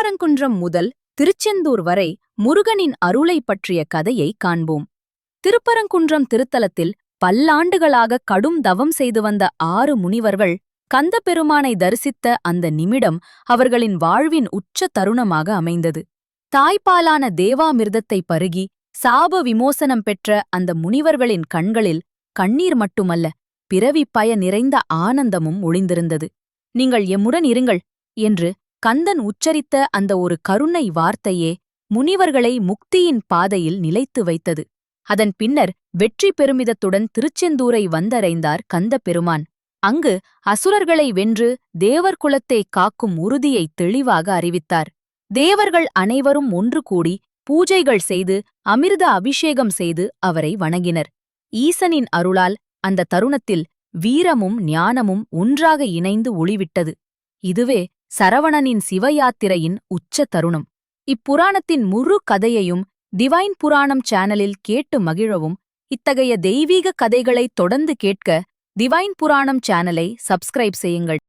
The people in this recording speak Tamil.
திருப்பரங்குன்றம் முதல் திருச்செந்தூர் வரை முருகனின் அருளை பற்றிய கதையை காண்போம். திருப்பரங்குன்றம் திருத்தலத்தில் பல்லாண்டுகளாக கடும் தவம் செய்து வந்த ஆறு முனிவர்கள் கந்தபெருமானை தரிசித்த அந்த நிமிடம் அவர்களின் வாழ்வின் உச்ச தருணமாக அமைந்தது. தாய்ப்பாலான தேவாமிர்தத்தை பருகி சாப விமோசனம் பெற்ற அந்த முனிவர்களின் கண்களில் கண்ணீர் மட்டுமல்ல பிறவி பய நிறைந்த ஆனந்தமும் ஒளிந்திருந்தது. நீங்கள் எம்முடன் இருங்கள் என்று கந்தன் உச்சரித்த அந்த ஒரு கருணை வார்த்தையே முனிவர்களை முக்தியின் பாதையில் நிலைத்து வைத்தது. அதன் பின்னர் வெற்றி பெருமிதத்துடன் திருச்செந்தூரை வந்தடைந்தார் கந்த பெருமான் அங்கு அசுரர்களை வென்று தேவர் குலத்தை காக்கும் உறுதியை தெளிவாக அறிவித்தார். தேவர்கள் அனைவரும் ஒன்று கூடி பூஜைகள் செய்து அமிர்த அபிஷேகம் செய்து அவரை வணங்கினர். ஈசனின் அருளால் அந்த தருணத்தில் வீரமும் ஞானமும் ஒன்றாக இணைந்து ஒளிவிட்டது. இதுவே சரவணனின் சிவயாத்திரையின் உச்ச தருணம். இப்புராணத்தின் முழு கதையையும் டிவைன் புராணம் சேனலில் கேட்டு மகிழவும். இத்தகைய தெய்வீக கதைகளை தொடர்ந்து கேட்க டிவைன் புராணம் சேனலை சப்ஸ்கிரைப் செய்யுங்கள்.